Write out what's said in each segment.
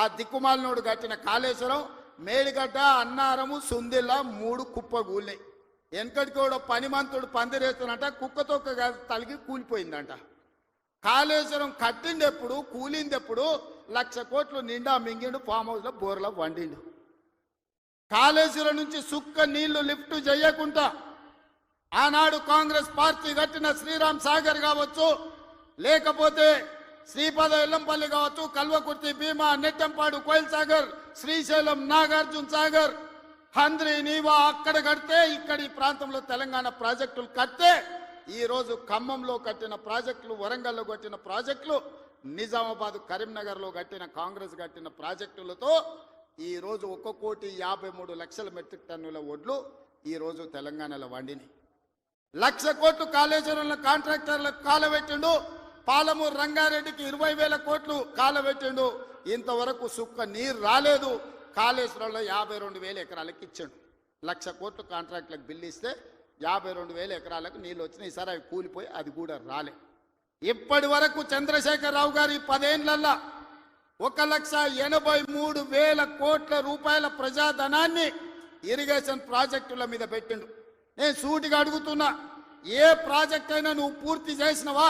ఆ దిక్కుమాలినోడు కట్టిన కాళేశ్వరం మేడిగడ్డ అన్నారము సుందిల్ల మూడు కుప్ప గూలినాయి వెనకటికి కూడా పనిమంతుడు పందిరేస్తున్నట కుక్క కాదు తలిగి కూలిపోయిందంట. కాళేశ్వరం కట్టిండెప్పుడు కూలిందెప్పుడు లక్ష కోట్లు నిండా మింగిండు ఫామ్ హౌస్లో బోర్లో వండిండు. కాళేశ్వరం నుంచి సుక్క నీళ్ళు లిఫ్ట్ చేయకుండా ఆనాడు కాంగ్రెస్ పార్టీ కట్టిన శ్రీరామ్ సాగర్ కావచ్చు లేకపోతే శ్రీపాద ఎల్లంపల్లి కావచ్చు కల్వకుర్తి భీమా నెట్టంపాడు కోయిల్ సాగర్ శ్రీశైలం నాగార్జున సాగర్ హంద్రి నీవా అక్కడ కడితే ఇక్కడ ఈ ప్రాంతంలో తెలంగాణ ప్రాజెక్టులు కడితే ఈరోజు ఖమ్మంలో కట్టిన ప్రాజెక్టులు వరంగల్లో కట్టిన ప్రాజెక్టులు నిజామాబాద్ కరీంనగర్లో కట్టిన కాంగ్రెస్ కట్టిన ప్రాజెక్టులతో ఈరోజు ఒక్క కోటి యాభై మూడు లక్షల మెట్రిక్ టన్నుల ఒడ్లు ఈరోజు తెలంగాణలో వండినాయి. లక్ష కోట్లు కాళేశ్వరంలో కాంట్రాక్టర్లకు కాలబెట్టిండు పాలమూరు రంగారెడ్డికి ఇరవై వేల కోట్లు కాలబెట్టిండు. ఇంతవరకు సుక్క నీరు రాలేదు. కాళేశ్వరంలో యాభై రెండు వేల ఎకరాలకు ఇచ్చాడు. లక్ష కోట్లు కాంట్రాక్టులకు బిల్లు ఇస్తే యాభై రెండు వేల ఎకరాలకు నీళ్ళు వచ్చినాయి. ఈసారి అవి కూలిపోయి అది కూడా రాలే. ఇప్పటి వరకు చంద్రశేఖరరావు గారి పదేళ్ళల్లా ఒక లక్ష ఎనభై మూడు వేల కోట్ల రూపాయల ప్రజాధనాన్ని ఇరిగేషన్ ప్రాజెక్టుల మీద పెట్టిండు. నేను సూటిగా అడుగుతున్నా ఏ ప్రాజెక్ట్ అయినా నువ్వు పూర్తి చేసినవా?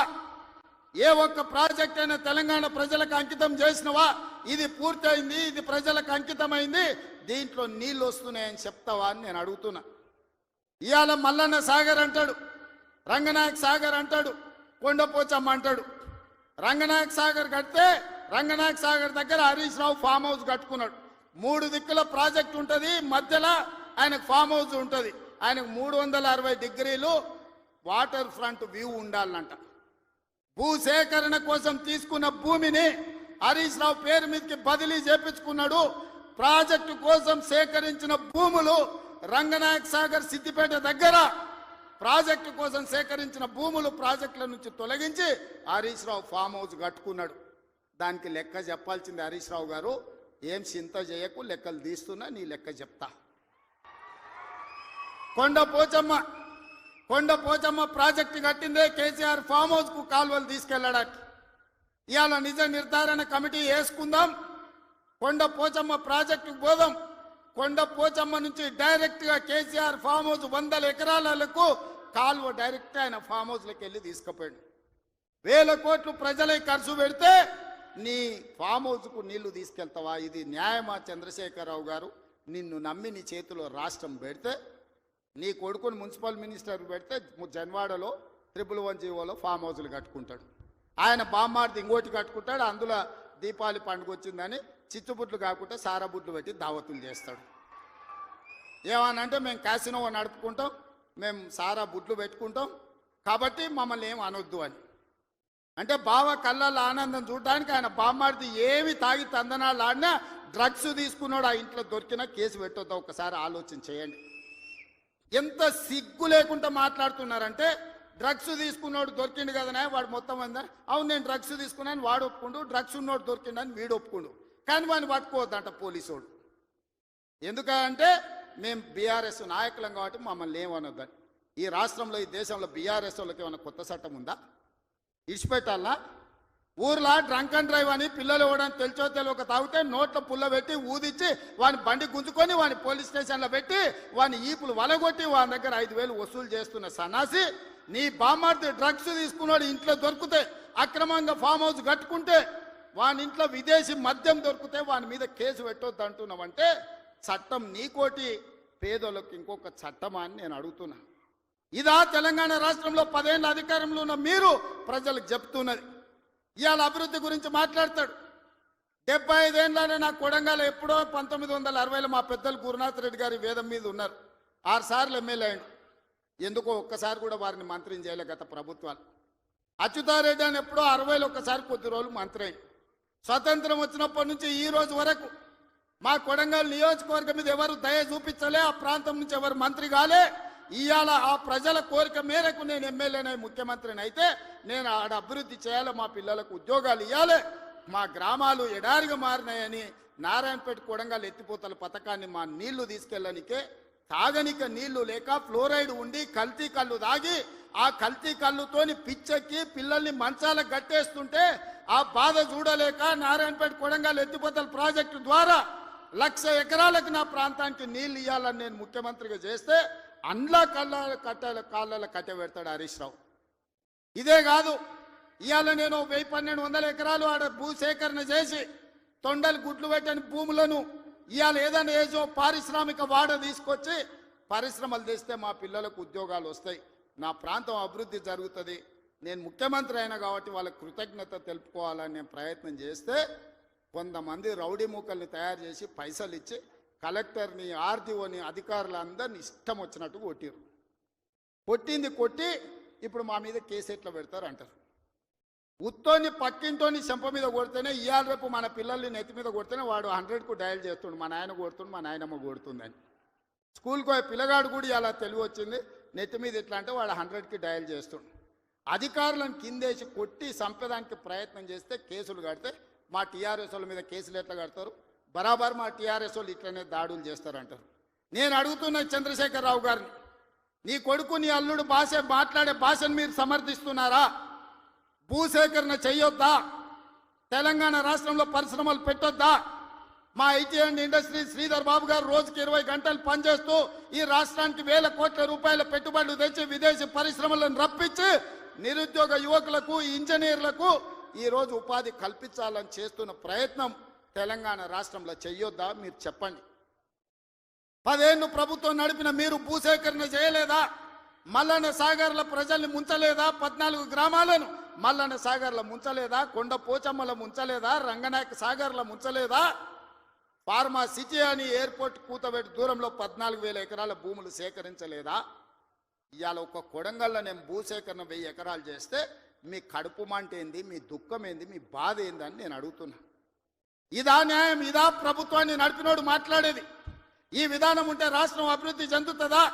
ఏ ఒక్క ప్రాజెక్ట్ అయినా తెలంగాణ ప్రజలకు అంకితం చేసినవా? ఇది పూర్తయింది ఇది ప్రజలకు అంకితమైంది దీంట్లో నీళ్ళు వస్తున్నాయని చెప్తావా అని నేను అడుగుతున్నా. ఇవాళ మల్లన్న సాగర్ అంటాడు రంగనాయక్ సాగర్ అంటాడు కొండపోచమ్మ అంటాడు. రంగనాయక్ సాగర్ కడితే రంగనాయక్ సాగర్ దగ్గర హరీష్ రావు ఫామ్ హౌస్ కట్టుకున్నాడు. మూడు దిక్కుల ప్రాజెక్ట్ ఉంటుంది మధ్యలో ఆయనకు ఫామ్ హౌస్ ఉంటుంది. ఆయనకు మూడు వందల అరవై డిగ్రీలు వాటర్ ఫ్రంట్ వ్యూ ఉండాలంట. భూసేకరణ కోసం తీసుకున్న భూమిని హరీష్ రావు పేరు మీదకి బదిలీ చేపించుకున్నాడు. ప్రాజెక్టు కోసం సేకరించిన భూములు రంగనాయక్ సాగర్ సిద్దిపేట దగ్గర. ప్రాజెక్టు కోసం సేకరించిన భూములు ప్రాజెక్టుల నుంచి తొలగించి హరీష్ రావు ఫామ్ హౌస్ కట్టుకున్నాడు. దానికి లెక్క చెప్పాల్సింది హరీష్ రావు గారు ఏం చింత చేయకు లెక్కలు తీస్తున్నా నీ లెక్క చెప్తా. కొండ పోచమ్మ కొండ పోచమ్మ ప్రాజెక్టు కట్టిందే కేసీఆర్ ఫామ్ హౌస్కు కాలువలు తీసుకెళ్ళడానికి ఇవాళ నిజ నిర్ధారణ కమిటీ వేసుకుందాం కొండ పోచమ్మ ప్రాజెక్టుకు పోదాం. కొండ పోచమ్మ నుంచి డైరెక్ట్గా కేసీఆర్ ఫామ్ హౌస్ వందల ఎకరాలకు కాలువ డైరెక్ట్ ఆయన ఫామ్ హౌస్లోకి వెళ్ళి తీసుకుపోయాడు. వేల కోట్లు ప్రజలే ఖర్చు పెడితే నీ ఫామ్ హౌస్కు నీళ్ళు తీసుకెళ్తావా? ఇది న్యాయమా చంద్రశేఖరరావు గారు? నిన్ను నమ్మి నీ చేతిలో రాష్ట్రం పెడితే నీ కొడుకుని మున్సిపల్ మినిస్టర్ పెడితే జన్వాడలో ట్రిపుల్ వన్ జీవోలో ఫామ్ హౌస్లు కట్టుకుంటాడు. ఆయన బామ్మార్ది ఇంకోటి కట్టుకుంటాడు అందులో దీపావళి పండుగ వచ్చిందని చిచ్చుబుట్లు కాకుండా సారాబుట్లు పెట్టి దావతులు చేస్తాడు. ఏమనంటే మేము క్యాసినో నడుపుకుంటాం మేము సారా బుట్లు పెట్టుకుంటాం కాబట్టి మమ్మల్ని ఏం అనొద్దు అని. అంటే బావ కళ్ళల్లో ఆనందం చూడడానికి ఆయన బామ్మాడిది ఏమి తాగి తందనాలు ఆడినా డ్రగ్స్ తీసుకున్నాడు ఆ ఇంట్లో దొరికినా కేసు పెట్టొద్దా ఒకసారి ఆలోచన చేయండి. ఎంత సిగ్గు లేకుండా మాట్లాడుతున్నారంటే డ్రగ్స్ తీసుకున్నోడు దొరికిండు కదనే వాడు మొత్తం అందా అవును నేను డ్రగ్స్ తీసుకున్నాను వాడు ఒప్పుకుండు డ్రగ్స్ ఉన్నోడు దొరికిండని వీడు ఒప్పుకుండు. కానీ వాడిని పట్టుకోవద్దంట పోలీసోడు. ఎందుకంటే మేము బీఆర్ఎస్ నాయకులం కాబట్టి మమ్మల్ని ఏమనొద్దని ఈ రాష్ట్రంలో ఈ దేశంలో బీఆర్ఎస్ వాళ్ళకి ఏమైనా కొత్త చట్టం ఉందా? ఇడిచిపెట్టాలా? ఊర్లో డ్రంక్ అండ్ డ్రైవ్ అని పిల్లలు ఇవ్వడానికి తెలిచో తెలియక తాగితే నోట్లో పుల్ల పెట్టి ఊదిచ్చి వాని బండి గుంజుకొని వాని పోలీస్ స్టేషన్లో పెట్టి వాని ఈపులు వలగొట్టి వాని దగ్గర ఐదు వేలు వసూలు చేస్తున్న సన్నాసి నీ బామ్మార్ది డ్రగ్స్ తీసుకున్నాడు ఇంట్లో దొరికితే అక్రమంగా ఫామ్ హౌస్ కట్టుకుంటే వాని ఇంట్లో విదేశీ మద్యం దొరికితే వాని మీద కేసు పెట్టొద్దు అంటున్నావంటే చట్టం నీకోటి పేదోళ్ళకి ఇంకొక చట్టమా అని నేను అడుగుతున్నా. ఇదా తెలంగాణ రాష్ట్రంలో పదేళ్ళ అధికారంలో ఉన్న మీరు ప్రజలకు చెప్తున్నది. ఇవాళ అభివృద్ధి గురించి మాట్లాడతాడు. డెబ్బై ఐదేళ్ళనే నా కొడంగల్ ఎప్పుడో పంతొమ్మిది వందల అరవైలో మా పెద్దలు గురునాథ్ రెడ్డి గారి వేదం మీద ఉన్నారు. ఆరు సార్లు ఎమ్మెల్యే అయ్యాడు. ఎందుకో ఒక్కసారి కూడా వారిని మంత్రిని చేయలే గత ప్రభుత్వాలు. అచ్యుతారెడ్డి అని ఎప్పుడో అరవైలో ఒక్కసారి కొద్ది రోజులు మంత్రి అయ్యిండు. స్వతంత్రం వచ్చినప్పటి నుంచి ఈ రోజు వరకు మా కొడంగల్ నియోజకవర్గం మీద ఎవరు దయ చూపించలే ఆ ప్రాంతం నుంచి ఎవరు మంత్రి కాలే ఇవాళ ఆ ప్రజల కోరిక మేరకు నేను ఎమ్మెల్యేనై ముఖ్యమంత్రిని అయితే నేను ఆడ అభివృద్ధి చేయాలి మా పిల్లలకు ఉద్యోగాలు ఇవ్వాలి మా గ్రామాలు ఎడారిగా మారినాయని నారాయణపేట కొడంగల్ ఎత్తిపోతల పథకాన్ని మా నీళ్ళు తీసుకెళ్ళనికే తాగనిక నీళ్ళు లేక ఫ్లోరైడ్ ఉండి కల్తీ కళ్ళు తాగి ఆ కల్తీ కళ్ళుతోని పిచ్చెక్కి పిల్లల్ని మంచాలకు కట్టేస్తుంటే ఆ బాధ చూడలేక నారాయణపేట కొడంగల్ ఎత్తిపోతల ప్రాజెక్టు ద్వారా లక్ష ఎకరాలకు నా ప్రాంతానికి నీళ్ళు ఇవ్వాలని నేను ముఖ్యమంత్రిగా చేస్తే అండ్ల కళ్ళ కట్టెల కాళ్ళ కట్ట పెడతాడు హరీష్ రావు. ఇదే కాదు ఇవాళ నేను వెయ్యి పన్నెండు వందల ఎకరాలు ఆడ భూసేకరణ చేసి తొండలు గుడ్లు పెట్టని భూములను ఇవాళ ఏదైనా ఏజో పారిశ్రామిక వాడ తీసుకొచ్చి పరిశ్రమలు తెస్తే మా పిల్లలకు ఉద్యోగాలు వస్తాయి. నా ప్రాంతం అభివృద్ధి జరుగుతుంది. నేను ముఖ్యమంత్రి అయినా కాబట్టి వాళ్ళకి కృతజ్ఞత తెలుపుకోవాలని నేను ప్రయత్నం చేస్తే కొంతమంది రౌడీ మూకల్ని తయారు చేసి పైసలు ఇచ్చి కలెక్టర్ని ఆర్డీఓని అధికారులందరిని ఇష్టం వచ్చినట్టు కొట్టిరు. కొట్టింది కొట్టి ఇప్పుడు మా మీద కేసు ఎట్లా పెడతారు అంటారు. ఉత్తోని పక్కింటోని చెంప మీద కొడితేనే ఇవాళ రేపు మన పిల్లల్ని నెత్తి మీద కొడితేనే వాడు హండ్రెడ్కు డయల్ చేస్తుండు మా నాయన కొడుతుండు మా నాయనమ్మ కొడుతుందని. స్కూల్కి పోయే పిల్లగాడు కూడా ఇలా తెలివి వచ్చింది నెత్తి మీద ఎట్లా అంటే వాడు హండ్రెడ్కి డయల్ చేస్తుండు. అధికారులను కిందేసి కొట్టి చంపేదానికి ప్రయత్నం చేస్తే కేసులు కడితే మా టీఆర్ఎస్ వాళ్ళ మీద కేసులు ఎట్లా కడతారు? బరాబర్ మా టీఆర్ఎస్ వాళ్ళు ఇట్లనే దాడులు చేస్తారంటారు. నేను అడుగుతున్న చంద్రశేఖరరావు గారిని. నీ కొడుకు నీ అల్లుడు భాష మాట్లాడే భాషను మీరు సమర్థిస్తున్నారా? భూసేకరణ చేయొద్దా తెలంగాణ రాష్ట్రంలో పరిశ్రమలు పెట్టొద్దా? మా IT and industry Sridhar Babu గారు రోజుకి ఇరవై గంటలు పనిచేస్తూ ఈ రాష్ట్రానికి వేల కోట్ల రూపాయల పెట్టుబడులు తెచ్చి విదేశీ పరిశ్రమలను రప్పించి నిరుద్యోగ యువకులకు ఇంజనీర్లకు ఈరోజు ఉపాధి కల్పించాలని చేస్తున్న ప్రయత్నం తెలంగాణ రాష్ట్రంలో చెయ్యొద్దా? మీరు చెప్పండి. పదేళ్ళు ప్రభుత్వం నడిపిన మీరు భూసేకరణ చేయలేదా? మల్లన్న సాగర్ల ప్రజల్ని ముంచలేదా? పద్నాలుగు గ్రామాలను మల్లన్న సాగర్ల ముంచలేదా? కొండ పోచమ్మల ముంచలేదా? రంగనాయక సాగర్ల ముంచలేదా? ఫార్మా సిటీ అని ఎయిర్పోర్ట్ కూతబెట్టి దూరంలో పద్నాలుగు వేల ఎకరాల భూములు సేకరించలేదా? ఇవాళ ఒక కొడంగల్లో నేను భూసేకరణ వెయ్యి ఎకరాలు చేస్తే మీ కడుపు మంట ఏంది మీ దుఃఖం ఏంది మీ బాధ ఏంది అని నేను అడుగుతున్నా. ఇదా న్యాయం ఇదా ప్రభుత్వాన్ని నడిపినోడు మాట్లాడేది. ఈ విధానం ఉంటే రాష్ట్రం అభివృద్ధి చెందుతుందా?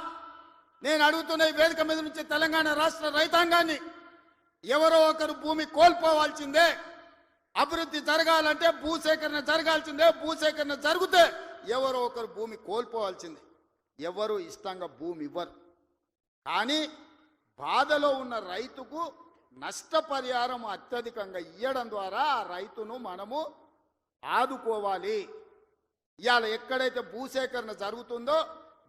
నేను అడుగుతున్న ఈ వేదిక మీద నుంచి తెలంగాణ రాష్ట్ర రైతాంగాన్ని ఎవరో ఒకరు భూమి కోల్పోవాల్సిందే. అభివృద్ధి జరగాలంటే భూసేకరణ జరగాల్సిందే భూసేకరణ జరిగితే ఎవరో ఒకరు భూమి కోల్పోవాల్సిందే. ఎవరు ఇష్టంగా భూమి ఇవ్వరు. కానీ బాధలో ఉన్న రైతుకు నష్టపరిహారం అత్యధికంగా ఇవ్వడం ద్వారా ఆ రైతును మనము ఆదుకోవాలి. ఇవాళ ఎక్కడైతే భూసేకరణ జరుగుతుందో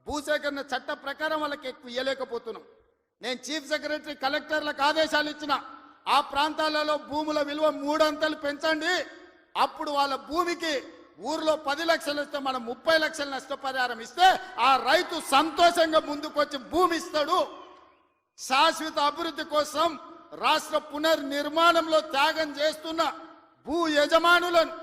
భూసేకరణ చట్ట ప్రకారం వాళ్ళకి ఎక్కువ ఇవ్వలేకపోతున్నాం నేను చీఫ్ సెక్రటరీ కలెక్టర్లకు ఆదేశాలు ఇచ్చిన ఆ ప్రాంతాలలో భూముల విలువ మూడంతలు పెంచండి. అప్పుడు వాళ్ళ భూమికి ఊర్లో పది లక్షలు ఇస్తే మనం ముప్పై లక్షల నష్టపరిహారం ఇస్తే ఆ రైతు సంతోషంగా ముందుకొచ్చి భూమి ఇస్తాడు. శాశ్వత అభివృద్ధి కోసం రాష్ట్ర పునర్నిర్మాణంలో త్యాగం చేస్తున్న భూ యజమానులను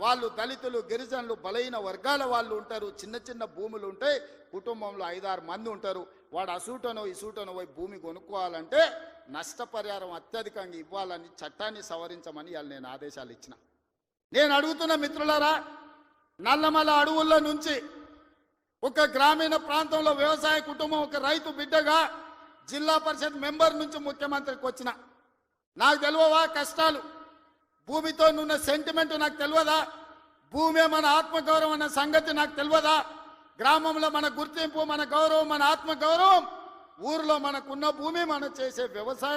వాళ్ళు దళితులు గిరిజనులు బలైన వర్గాల వాళ్ళు ఉంటారు. చిన్న చిన్న భూములు ఉంటాయి కుటుంబంలో ఐదారు మంది ఉంటారు. వాడు అసూటనో ఇసూటనో పోయి భూమి కొనుక్కోవాలంటే నష్టపరిహారం అత్యధికంగా ఇవ్వాలని చట్టాన్ని సవరించమని వాళ్ళు నేను ఆదేశాలు ఇచ్చిన. నేను అడుగుతున్న మిత్రులారా నల్లమల అడవుల్లో నుంచి ఒక గ్రామీణ ప్రాంతంలో వ్యవసాయ కుటుంబం ఒక రైతు బిడ్డగా జిల్లా పరిషత్ మెంబర్ నుంచి ముఖ్యమంత్రికి వచ్చిన. నాకు తెలియవా కష్టాలు? భూమితో నున్న సెంటిమెంట్ నాకు తెలియదా భూమే మన ఆత్మగౌరవం అన్న సంగతి నాకు తెలియదా గ్రామంలో మన గుర్తింపు మన గౌరవం మన ఆత్మగౌరవం. ఊర్లో మనకున్న భూమి మనం చేసే వ్యవసాయం.